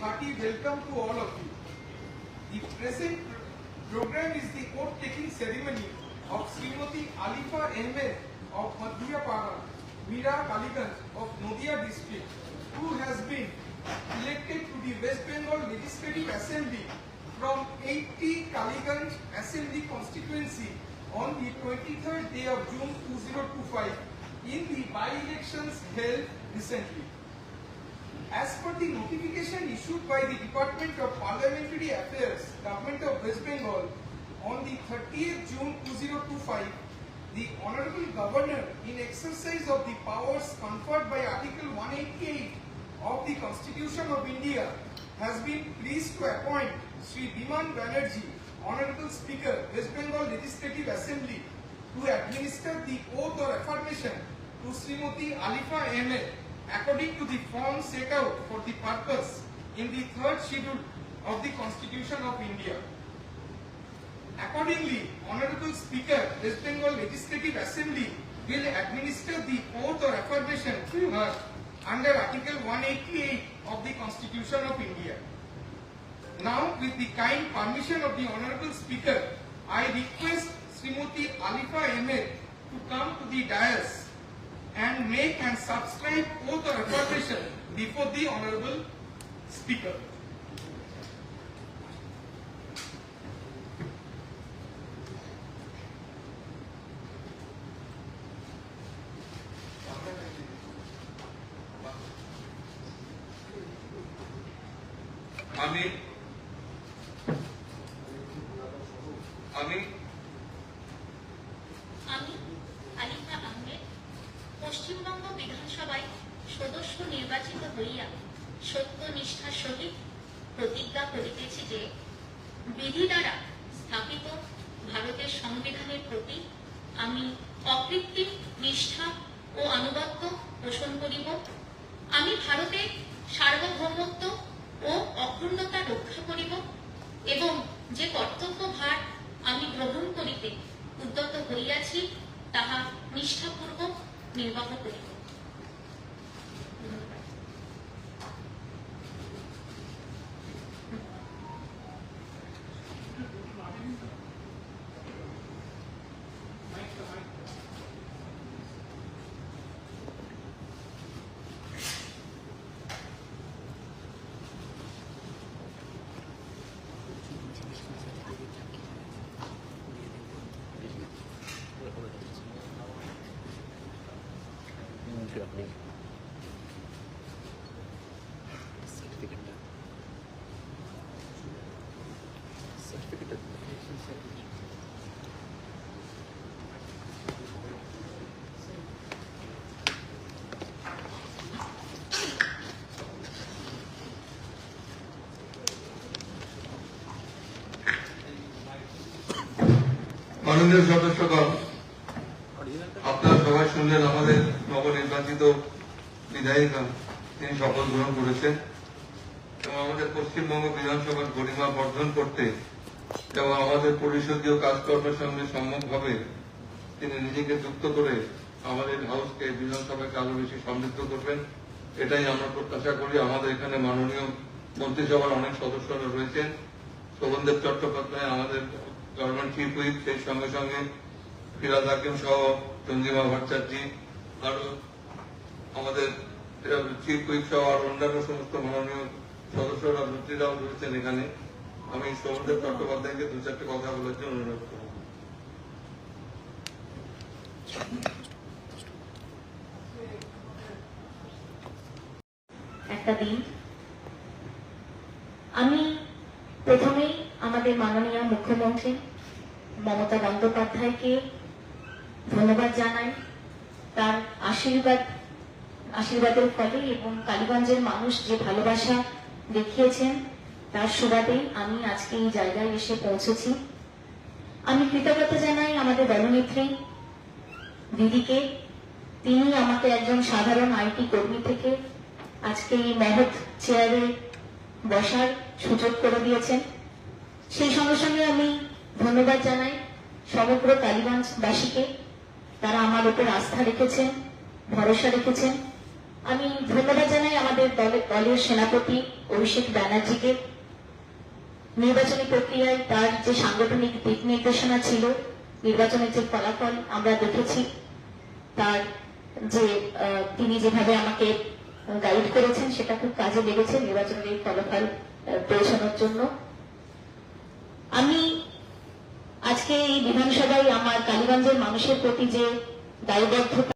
welcome to all of you. The present program is the oath-taking ceremony of Srimati Alifa Ahmed of Madhya Para, Mira Kaliganj of Nodia district, who has been elected to the West Bengal Legislative Assembly from 80 Kaliganj Assembly constituency on the 23rd day of June 2025 in the by-elections held recently. As per the notification issued by the Department of Parliamentary Affairs, Government of West Bengal, on the 30th June 2025, the Honorable Governor, in exercise of the powers conferred by Article 188 of the Constitution of India, has been pleased to appoint Sri Biman Banerjee, Honorable Speaker, West Bengal Legislative Assembly, to administer the oath or affirmation to Srimati Alifa Ahmed according to the form set out for the purpose in the third schedule of the Constitution of India. Accordingly, Honorable Speaker, West Bengal Legislative Assembly will administer the oath or affirmation to her under Article 188 of the Constitution of India. Now, with the kind permission of the Honorable Speaker, I request Srimati Alifa Ahmed to come to the dais and make and subscribe oath or affirmation before the Honorable Speaker. আমি আমি আমি সত্যনিষ্ঠার সহিত প্রতিজ্ঞা করিতেছি যে বিধি দ্বারা স্থাপিত ভারতের সংবিধানের প্রতি আমি অকৃত্রিম নিষ্ঠা ও আনুগত্য পোষণ করিব। আমি ভারতের সার্বভৌমত্ব ও অখণ্ডতা রক্ষা করিব এবং যে কর্তব্য ভার আমি গ্রহণ করিতে উদ্যত হইয়াছি, তাহা নিষ্ঠাপূর্বক নির্বাহ করিব। আপনি। সার্টিফিকেটটা সার্টিফিকেটটা মাননীয় সদস্যগণ আপনারা সবাই শুনলেন আমাদের নবনির্বাচিত বিধায়িকা তিনি শপথ গ্রহণ করেছেন। এবং আমাদের পশ্চিমবঙ্গ বিধানসভার গরিমা বর্ধন করতে এবং আমাদের পরিষদীয় কাজকর্মের সঙ্গে সম্মুখভাবে তিনি নিজেকে যুক্ত করে আমাদের হাউসকে বিধানসভাকে আরও বেশি সমৃদ্ধ করবেন। এটাই আমরা প্রত্যাশা করি। আমাদের এখানে মাননীয় মন্ত্রিসভার অনেক সদস্যরা রয়েছেন। শোভনদেব চট্টোপাধ্যায় আমাদের গভর্নমেন্ট চিফ হুইপ সেই সঙ্গে সঙ্গে ফিরাজ হাকিম সহ চন্দ্রিমা ভট্টাচার্যী, আরও আমাদের চিফ হুইপ সহ আর অন্যান্য সমস্ত মাননীয় সদস্যরা মন্ত্রীরাও রয়েছেন এখানে। আমি শোভনদেব চট্টোপাধ্যায়কে দু চারটে কথা বলার জন্য অনুরোধ করব। একটা দিন। আমি প্রথমেই আমাদের মাননীয় মুখ্যমন্ত্রী মমতা বন্দ্যোপাধ্যায়কে ধন্যবাদ জানাই। তার আশীর্বাদ আশীর্বাদের ফলে এবং কালীগঞ্জের মানুষ যে ভালোবাসা দেখিয়েছেন, তার সুবাদে আমি আজকে এই জায়গায় এসে পৌঁছেছি। আমি কৃতজ্ঞতা জানাই আমাদের দলনেত্রী দিদিকে। তিনি আমাকে একজন সাধারণ আইটি কর্মী থেকে আজকে এই মহৎ চেয়ারে বসার সুযোগ করে দিয়েছেন। সেই সঙ্গে সঙ্গে আমি ধন্যবাদ জানাই সমগ্র কালীগঞ্জবাসীকে। তারা আমার উপর আস্থা রেখেছেন, ভরসা রেখেছেন। আমি ধন্যবাদ জানাই আমাদের দলের দলের সেনাপতি অভিষেক ব্যানার্জিকে। নির্বাচনী প্রক্রিয়ায় তার যে সাংগঠনিক দিক নির্দেশনা ছিল, নির্বাচনের যে ফলাফল আমরা দেখেছি, তার যে তিনি যেভাবে আমাকে গাইড করেছেন, সেটা খুব কাজে লেগেছে নির্বাচনের ফলাফল পৌঁছানোর জন্য। আমি আজকে এই বিধানসভায় আমার কালীগঞ্জের মানুষের প্রতি যে দায়বদ্ধতা